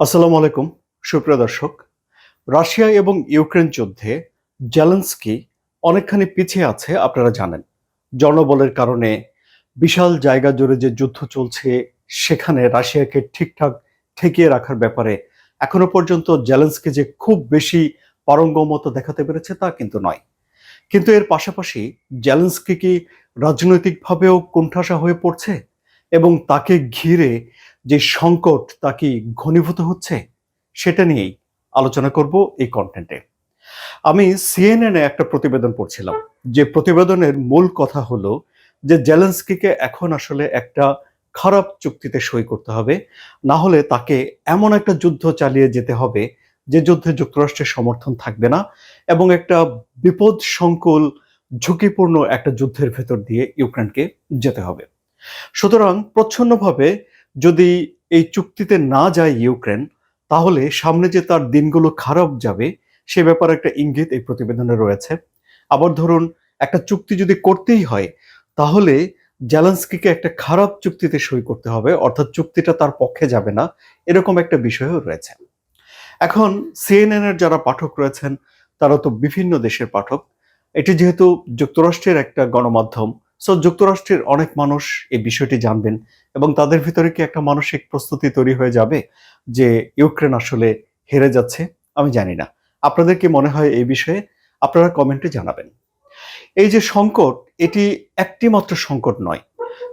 আসসালামু আলাইকুম, সুপ্রিয় দর্শক। রাশিয়া এবং ইউক্রেন যুদ্ধে জেলেন্সকি অনেকখানি পিছিয়ে আছে, আপনারা জানেন। জনবলের কারণে বিশাল জায়গা জুড়ে যে যুদ্ধ চলছে, সেখানে রাশিয়াকে ঠিকঠাক ঠেকিয়ে রাখার ব্যাপারে এখনও পর্যন্ত জেলেন্সকি যে খুব বেশি পারঙ্গমতা দেখাতে পেরেছে, তা কিন্তু নয়। কিন্তু এর পাশাপাশি জেলেন্সকি কি রাজনৈতিকভাবেও কোণঠাসা হয়ে পড়ছে? এবং তাকে ঘিরে যে সংকট তা কি ঘনীভূত হচ্ছে, সেটা নিয়েই আলোচনা করব এই কন্টেন্টে আমি সিএনএন একটা প্রতিবেদন পড়ছিলাম। যে প্রতিবেদনের মূল কথা হলো যে জেলেন্সকিকে এখন আসলে একটা খারাপ চুক্তিতে সই করতে হবে, না হলে তাকে এমন একটা যুদ্ধ চালিয়ে যেতে হবে যে যুদ্ধে যুক্তরাষ্ট্রের সমর্থন থাকবে না এবং একটা বিপদ সংকুল ঝুঁকিপূর্ণ একটা যুদ্ধের ভেতর দিয়ে ইউক্রেনকে যেতে হবে। সুতরাং প্রচ্ছন্নভাবে যদি এই চুক্তিতে না যায় ইউক্রেন, তাহলে সামনে যে তার দিনগুলো খারাপ যাবে, সে ব্যাপারে একটা ইঙ্গিত এই প্রতিবেদনে রয়েছে। আবার ধরুন, একটা চুক্তি যদি করতেই হয়, তাহলে জেলেন্সকিকে একটা খারাপ চুক্তিতে সই করতে হবে, অর্থাৎ চুক্তিটা তার পক্ষে যাবে না, এরকম একটা বিষয়ও রয়েছে। এখন সিএনএন এর যারা পাঠক রয়েছেন, তারা তো বিভিন্ন দেশের পাঠক। এটি যেহেতু যুক্তরাষ্ট্রের একটা গণমাধ্যম সো যুক্তরাষ্ট্রের অনেক মানুষ এই বিষয়টি জানবেন এবং তাদের ভিতরে কি একটা মানসিক প্রস্তুতি তৈরি হয়ে যাবে যে ইউক্রেন আসলে হেরে যাচ্ছে? আমি জানি না। আপনাদের কি মনে হয় এই বিষয়ে? আপনারা কমেন্টে জানাবেন। এই যে সংকট, এটি একটি মাত্র সংকট নয়।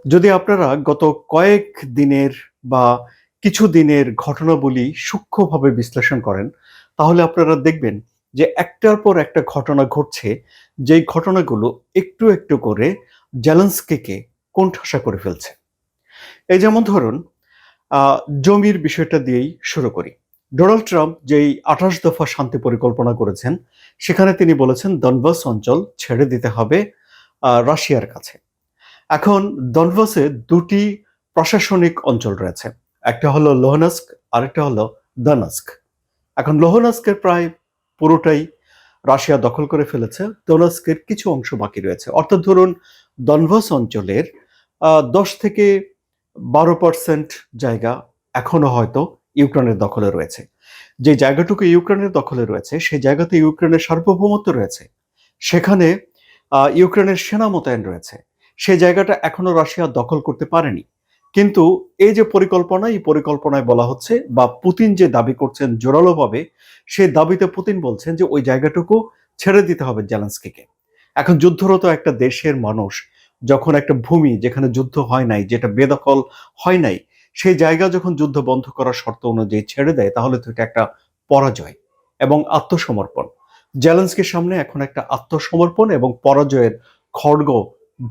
যদি আপনারা গত কয়েক দিনের বা কিছু দিনের ঘটনাবলী সূক্ষ্মভাবে বিশ্লেষণ করেন, তাহলে আপনারা দেখবেন যে একটার পর একটা ঘটনা ঘটছে, যেই ঘটনাগুলো একটু একটু করে জেলেন্সকিকে কোণঠাসা করে ফেলছে। এই যেমন ধরুন জমির বিষয়টা দিয়েই শুরু করি। ডোনাল্ড ট্রাম্প যেই আঠাশ দফা শান্তি পরিকল্পনা করেছেন, সেখানে তিনি বলেছেন দনবাস অঞ্চল ছেড়ে দিতে হবে রাশিয়ার কাছে। এখন দনবাসে দুটি প্রশাসনিক অঞ্চল রয়েছে। একটা হলো লোহনাস্ক, আরেকটা হলো দানাস্ক। এখন লোহনাস্কের প্রায় পুরোটাই রাশিয়া দখল করে ফেলেছে দোনাস্কের কিছু অংশ বাকি রয়েছে। অর্থাৎ ধরুন, দনভাস অঞ্চলের দশ থেকে বারো পার্সেন্ট জায়গা এখনও হয়তো ইউক্রেনের দখলে রয়েছে। যে জায়গাটুকু ইউক্রেনের দখলে রয়েছে, সেই জায়গাতে ইউক্রেনের সার্বভৌমত্ব রয়েছে। সেখানে ইউক্রেনের সেনা মোতায়েন রয়েছে। সেই জায়গাটা এখনও রাশিয়া দখল করতে পারেনি। কিন্তু এই যে পরিকল্পনা, এই পরিকল্পনায় বলা হচ্ছে বা পুতিন যে দাবি করছেন জোরালোভাবে, সেই দাবিতে পুতিন বলছেন যে ওই জায়গাটুকু ছেড়ে দিতে হবে জেলেন্সকিকে। এখন যুদ্ধরত একটা দেশের মানুষ যখন একটা ভূমি যেখানে যুদ্ধ হয় নাই, যেটা বেদখল হয় নাই, সেই জায়গা যখন যুদ্ধ বন্ধ করার শর্ত অনুযায়ী ছেড়ে দেয়, তাহলে তো এটা একটা পরাজয় এবং আত্মসমর্পণ। জেলেন্সকির সামনে এখন একটা আত্মসমর্পণ এবং পরাজয়ের খড়গ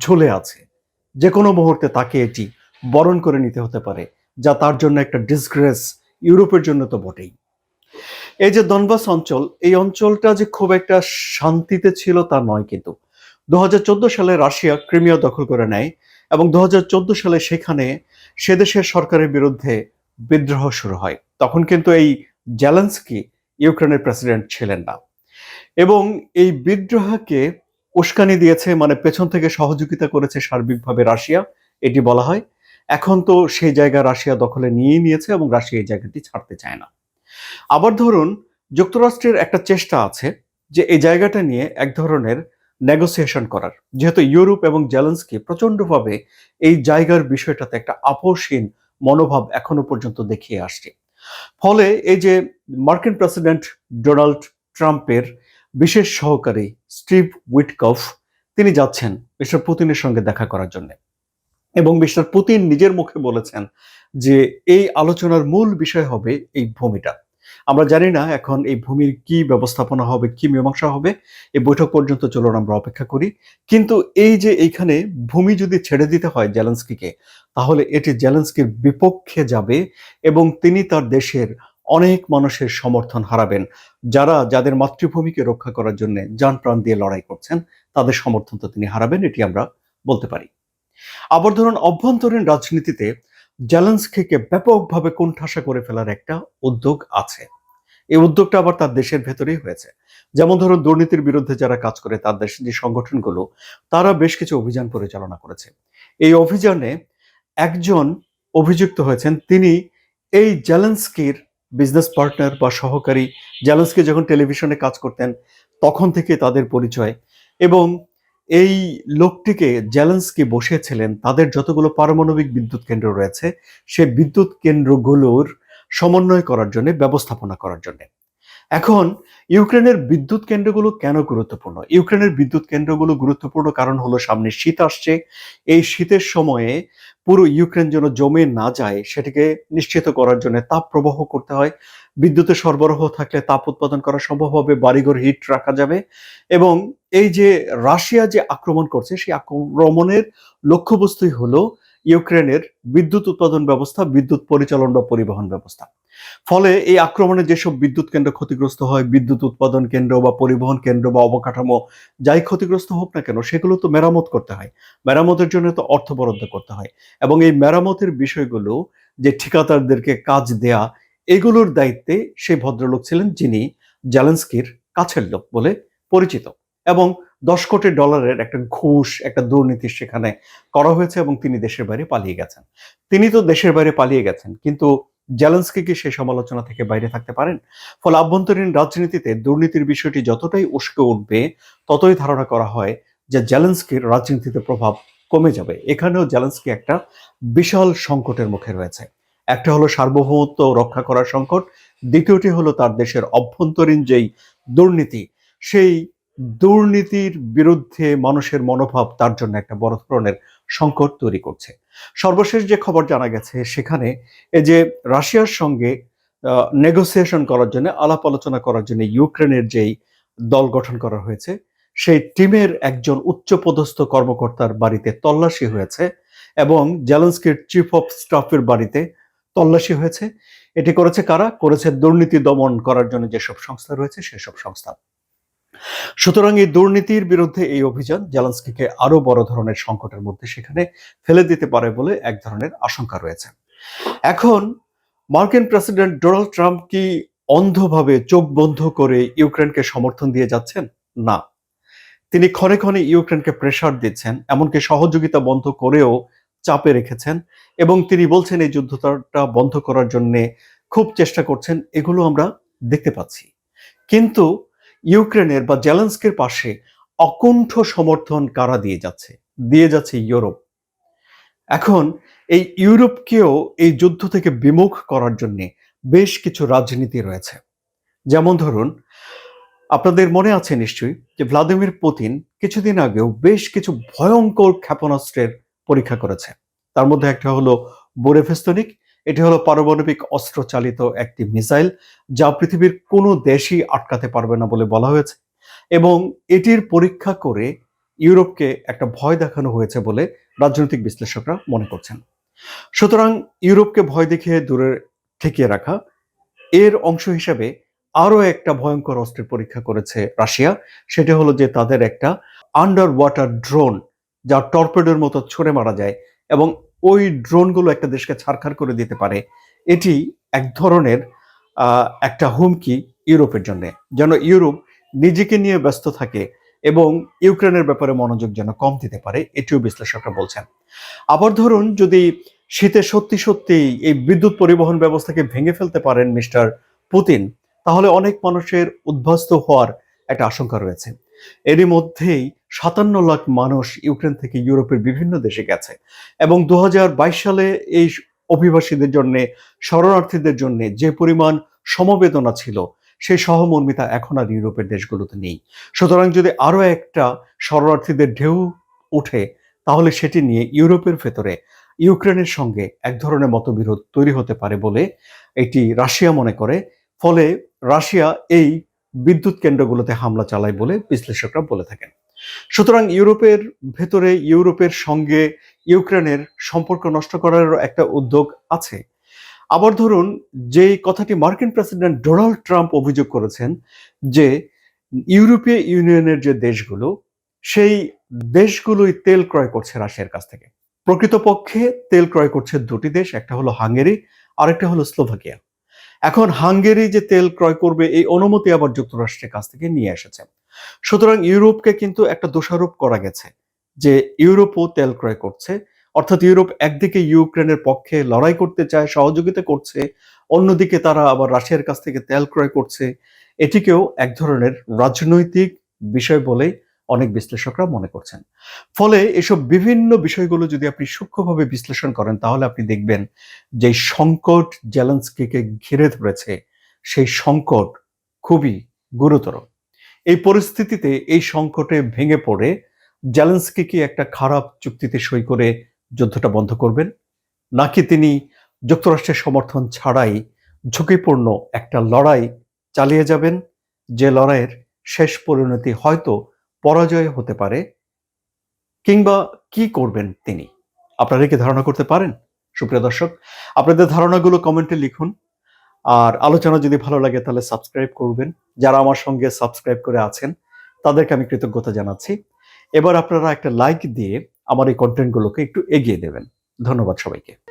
ঝুলে আছে। যে কোনো মুহূর্তে তাকে এটি বরণ করে নিতে হতে পারে, যা তার জন্য একটা ডিসগ্রেস ইউরোপের জন্য তো বটেই। এই যে দনবাস অঞ্চল, এই অঞ্চলটা যে খুব একটা শান্তিতে ছিল তা নয় কিন্তু। দু হাজার চোদ্দ সালে রাশিয়া ক্রিমিয়া দখল করে নেয় এবং দু হাজার চোদ্দ সালে সেখানে সে দেশের সরকারের বিরুদ্ধে বিদ্রোহ শুরু হয়। তখন কিন্তু এই জেলেন্সকি ইউক্রেনের প্রেসিডেন্ট ছিলেন না। এবং এই বিদ্রোহকে উস্কানি দিয়েছে মানে পেছন থেকে সহযোগিতা করেছে সার্বিকভাবে রাশিয়া, এটি বলা হয়। এখন তো সেই জায়গা রাশিয়া দখলে নিয়েই নিয়েছে এবং রাশিয়া এই জায়গাটি ছাড়তে চায় না। আবার ধরুন, যুক্তরাষ্ট্রের একটা চেষ্টা আছে যে এই জায়গাটা নিয়ে এক ধরনের নেগোসিয়েশন করার। যেহেতু ইউরোপ এবং জেলেন্সকি প্রচন্ডভাবে এই জায়গার বিষয়টাতে একটা আপোষহীন মনোভাব এখনও পর্যন্ত দেখিয়ে আসছে। ফলে এই যে মার্কিন প্রেসিডেন্ট ডোনাল্ড ট্রাম্পের বিশেষ সহকারী স্টিভ উইটকফ, তিনি যাচ্ছেন মিস্টার পুতিনের সঙ্গে দেখা করার জন্য। এবং মিস্টার পুতিন নিজের মুখে বলেছেন যে এই আলোচনার মূল বিষয় হবে এই ভূমিটা। আমরা জানি না এখন এই ভূমির কি ব্যবস্থাপনা হবে, কি মীমাংসা হবে। এই বৈঠক পর্যন্ত চলুন আমরা অপেক্ষা করি। কিন্তু এই যে এইখানে ভূমি যদি ছেড়ে দিতে হয় জেলেন্সকিকে, তাহলে এটি জেলেন্সকির বিপক্ষে যাবে এবং তিনি তার দেশের অনেক মানুষের সমর্থন হারাবেন, যারা, যাদের মাতৃভূমিকে রক্ষা করার জন্য যান প্রাণ দিয়ে লড়াই করছেন, তাদের সমর্থন তো তিনি হারাবেন, এটি আমরা বলতে পারি। আবার ধরুন অভ্যন্তরীণ রাজনীতিতে জেলেন্সকিকে ব্যাপকভাবে কোণঠাসা করে ফেলার একটা উদ্যোগ আছে। এই উদ্যোগটা আবার তার দেশের ভেতরেই হয়েছে। যেমন ধরুন, দুর্নীতির বিরুদ্ধে যারা কাজ করে, তার দেশের যে সংগঠনগুলো, তারা বেশ কিছু অভিযান পরিচালনা করেছে। এই অভিযানে একজন অভিযুক্ত হয়েছেন, তিনি এই জেলেন্সকির বিজনেস পার্টনার বা সহকারী, জেলেন্সকি যখন টেলিভিশনে কাজ করতেন, তখন থেকে তাদের পরিচয় এবং এই লোকটিকে জেলেন্সকি বসিয়েছিলেন, তাদের যতগুলো পারমাণবিক বিদ্যুৎ কেন্দ্র রয়েছে, সে বিদ্যুৎ কেন্দ্রগুলোর সমন্বয় করার জন্য, ব্যবস্থাপনা করার জন্য। এখন, ইউক্রেনের বিদ্যুৎ কেন্দ্রগুলো কেন গুরুত্বপূর্ণ? ইউক্রেনের বিদ্যুৎ কেন্দ্রগুলো গুরুত্বপূর্ণ কারণ হলো, সামনে শীত আসছে। এই শীতের সময়ে পুরো ইউক্রেন যেন জমে না যায়, সেটিকে নিশ্চিত করার জন্য তাপ প্রবাহ করতে হয়। বিদ্যুতের সরবরাহ থাকলে তাপ উৎপাদন করা সম্ভব হবে, বাড়িঘর হিট রাখা যাবে এবং এই যে রাশিয়া যে আক্রমণ করছে, সেই আক্রমণের লক্ষ্যবস্তুই হলো ইউক্রেনের বিদ্যুৎ উৎপাদন ব্যবস্থা, বিদ্যুৎ পরিচালন বা পরিবহন ব্যবস্থা। ফলে এই আক্রমণে যেসব বিদ্যুৎ কেন্দ্র ক্ষতিগ্রস্ত হয়, বিদ্যুৎ উৎপাদন কেন্দ্র বা পরিবহন কেন্দ্র বা অবকাঠামো যাই ক্ষতিগ্রস্ত হোক না কেন, সেগুলো তো মেরামত করতে হয়। মেরামতের জন্য তো অর্থ বরাদ্দ করতে হয়। এবং এই মেরামতের বিষয়গুলো যে ঠিকাদারদেরকে কাজ দেয়া এগুলোর দায়িত্বে সেই ভদ্রলোক ছিলেন যিনি জ্যালেন্সকির কাছের লোক বলে পরিচিত এবং দশ কোটি ডলারের একটা ঘুষ, একটা দুর্নীতি সেখানে করা হয়েছে এবং তিনি দেশের বাইরে পালিয়ে গেছেন। তিনি তো দেশের বাইরে পালিয়ে গেছেন, কিন্তু জ্যালেন্সকি কি সেই সমালোচনা থেকে বাইরে থাকতে পারেন? ফলে আভ্যন্তরীণ রাজনীতিতে দুর্নীতির বিষয়টি যতটাই উস্কে উঠবে, ততই ধারণা করা হয় যে জ্যালেন্সকির রাজনীতিতে প্রভাব কমে যাবে। এখানেও জ্যালেন্সকি একটা বিশাল সংকটের মুখে রয়েছে। একটা হলো সার্বভৌমত্ব রক্ষা করার সংকট, দ্বিতীয়টি হলো তার দেশের অভ্যন্তরীণ যেই দুর্নীতি, সেই দুর্নীতির বিরুদ্ধে মানুষের মনোভাব তার জন্য একটা বড় ধরনের সংকট তৈরি করছে। সর্বশেষ যে খবর জানা গেছে সেখানে এই যে রাশিয়ার সঙ্গে নেগোসিয়েশন করার জন্য, আলাপ আলোচনা করার জন্য ইউক্রেনের যেই দল গঠন করা হয়েছে, সেই টিমের একজন উচ্চপদস্থ কর্মকর্তার বাড়িতে তল্লাশি হয়েছে এবং জেলেন্সকির চিফ অফ স্টাফের বাড়িতে তল্লাশি হয়েছে। এটি করেছে কারা? করেছে দুর্নীতি দমন করার জন্য যেসব সংস্থা রয়েছে, সেসব সংস্থা। সুতরাং এই দুর্নীতির বিরুদ্ধে এই অভিযান জেলান্সকিকে আরও বড় ধরনের সংকটের মধ্যে সেখানে ফেলে দিতে পারে বলে এক ধরনের আশঙ্কা রয়েছে। এখন মার্কিন প্রেসিডেন্ট ডোনাল্ড ট্রাম্প কি অন্ধভাবে চোখ বন্ধ করে ইউক্রেনকে সমর্থন দিয়ে যাচ্ছেন? না। তিনি ক্ষণে ক্ষণে ইউক্রেনকে প্রেশার দিচ্ছেন, এমনকি সহযোগিতা বন্ধ করেও চাপে রেখেছেন এবং তিনি বলছেন এই যুদ্ধটা বন্ধ করার জন্য খুব চেষ্টা করছেন, এগুলো আমরা দেখতে পাচ্ছি। কিন্তু ইউক্রেনের বা জেলেন্সকের পাশে অকুণ্ঠ সমর্থন কারা দিয়ে যাচ্ছে? দিয়ে যাচ্ছে ইউরোপ। এখন এই ইউরোপকেও এই যুদ্ধ থেকে বিমুখ করার জন্য বেশ কিছু রাজনীতি রয়েছে। যেমন ধরুন, আপনাদের মনে আছে নিশ্চয়ই যে ভ্লাদিমির পুতিন কিছুদিন আগেও বেশ কিছু ভয়ঙ্কর ক্ষেপণাস্ত্রের পরীক্ষা করেছে। তার মধ্যে একটা হলো বোরেফেস্তনিক, এটি হলো পারমাণবিক অস্ত্র চালিত একটি মিসাইল, যা পৃথিবীর কোনো দেশই আটকাতে পারবে না বলে বলা হয়েছে। এবং এটির পরীক্ষা করে ইউরোপকে একটা ভয় দেখানো হয়েছে বলে রাজনৈতিক বিশ্লেষকরা মনে করছেন। সুতরাং ইউরোপকে ভয় দেখিয়ে দূরে ঠেকিয়ে রাখা, এর অংশ হিসেবে আরও একটা ভয়ঙ্কর অস্ত্রের পরীক্ষা করেছে রাশিয়া। সেটা হলো যে তাদের একটা আন্ডার ওয়াটার ড্রোন যা টর্পেডোর মতো ছুড়ে মারা যায় এবং ওই ড্রোনগুলো একটা দেশকে ছাড়খাড় করে দিতে পারে। এটি এক ধরনের একটা হুমকি ইউরোপের জন্য। যেন ইউরোপ নিজেকে নিয়ে ব্যস্ত থাকে এবং ইউক্রেনের ব্যাপারে মনোযোগ যেন কম দিতে পারে, এটিও বিশ্লেষকরা বলছেন। আবার ধরুন যদি শীতে সত্যি সত্যি এই বিদ্যুৎ পরিবহন ব্যবস্থাকে ভেঙে ফেলতে পারেন মিস্টার পুতিন, তাহলে অনেক মানুষের উদ্বাস্ত হওয়ার একটা আশঙ্কা রয়েছে। এরই মধ্যেই সাতান্ন লাখ মানুষ ইউক্রেন থেকে ইউরোপের বিভিন্ন দেশে গেছে। এবং দু হাজার বাইশ সালে এই অভিবাসীদের জন্য, শরণার্থীদের জন্য যে পরিমাণ সমবেদনা ছিল, সেই সহমর্মিতা এখন আর ইউরোপের দেশগুলোতে নেই। সুতরাং যদি আরও একটা শরণার্থীদের ঢেউ উঠে তাহলে সেটি নিয়ে ইউরোপের ভেতরে ইউক্রেনের সঙ্গে এক ধরনের মতবিরোধ তৈরি হতে পারে বলে এটি রাশিয়া মনে করে। ফলে রাশিয়া এই বিদ্যুৎ কেন্দ্রগুলোতে হামলা চালায় বলে বিশ্লেষকরা বলে থাকেন। সুতরাং ইউরোপের ভেতরে ইউরোপের সঙ্গে ইউক্রেনের সম্পর্ক নষ্ট করার একটা উদ্যোগ আছে। আবার ধরুন যে কথাটি মার্কিন প্রেসিডেন্ট ডোনাল্ড ট্রাম্প অভিযোগ করেছেন যে ইউরোপীয় ইউনিয়নের যে দেশগুলো, সেই দেশগুলোই তেল ক্রয় করছে রাশিয়ার কাছ থেকে। প্রকৃতপক্ষে তেল ক্রয় করছে দুটি দেশ, একটা হলো হাঙ্গেরি, আরেকটা হলো স্লোভাকিয়া। এখন হাঙ্গেরি যে তেল ক্রয় করবে, এই অনুমতি আবার যুক্তরাষ্ট্রের কাছ থেকে নিয়ে এসেছে। সুতরাং ইউরোপকে কিন্তু একটা দোষারোপ করা গেছে যে ইউরোপও তেল ক্রয় করছে, অর্থাৎ ইউরোপ একদিকে ইউক্রেনের পক্ষে লড়াই করতে চায়, সহযোগিতা করছে, অন্যদিকে তারা আবার রাশিয়ার কাছ থেকে তেল ক্রয় করছে। এটিকেও এক ধরনের রাজনৈতিক বিষয় বলে অনেক বিশ্লেষকরা মনে করছেন। ফলে এসব বিভিন্ন বিষয়গুলো যদি আপনি সূক্ষ্মভাবে বিশ্লেষণ করেন, তাহলে আপনি দেখবেন যে সংকট জেলেন্সকিকে ঘিরে ধরেছে, সেই সংকট খুবই গুরুতর। এই পরিস্থিতিতে এই সংকটে ভেঙে পড়ে জেলেন্সকি কি একটা খারাপ চুক্তিতে সই করে যুদ্ধটা বন্ধ করবেন। নাকি তিনি যুক্তরাষ্ট্রের সমর্থন ছাড়াই ঝুঁকিপূর্ণ একটা লড়াই চালিয়ে যাবেন? যে লড়াইয়ের শেষ পরিণতি হয়তো পরাজয় হতে পারে। কিংবা কি করবেন তিনি? আপনারা কি ধারণা করতে পারেন? সুপ্রিয় দর্শক, আপনাদের ধারণাগুলো কমেন্টে লিখুন। আর আলোচনা যদি ভালো লাগে তাহলে সাবস্ক্রাইব করবেন। যারা আমার সঙ্গে সাবস্ক্রাইব করে আছেন, তাদেরকে আমি কৃতজ্ঞতা জানাচ্ছি। এবার আপনারা একটা লাইক দিয়ে আমার এই কন্টেন্টগুলোকে একটু এগিয়ে দেবেন। ধন্যবাদ সবাইকে।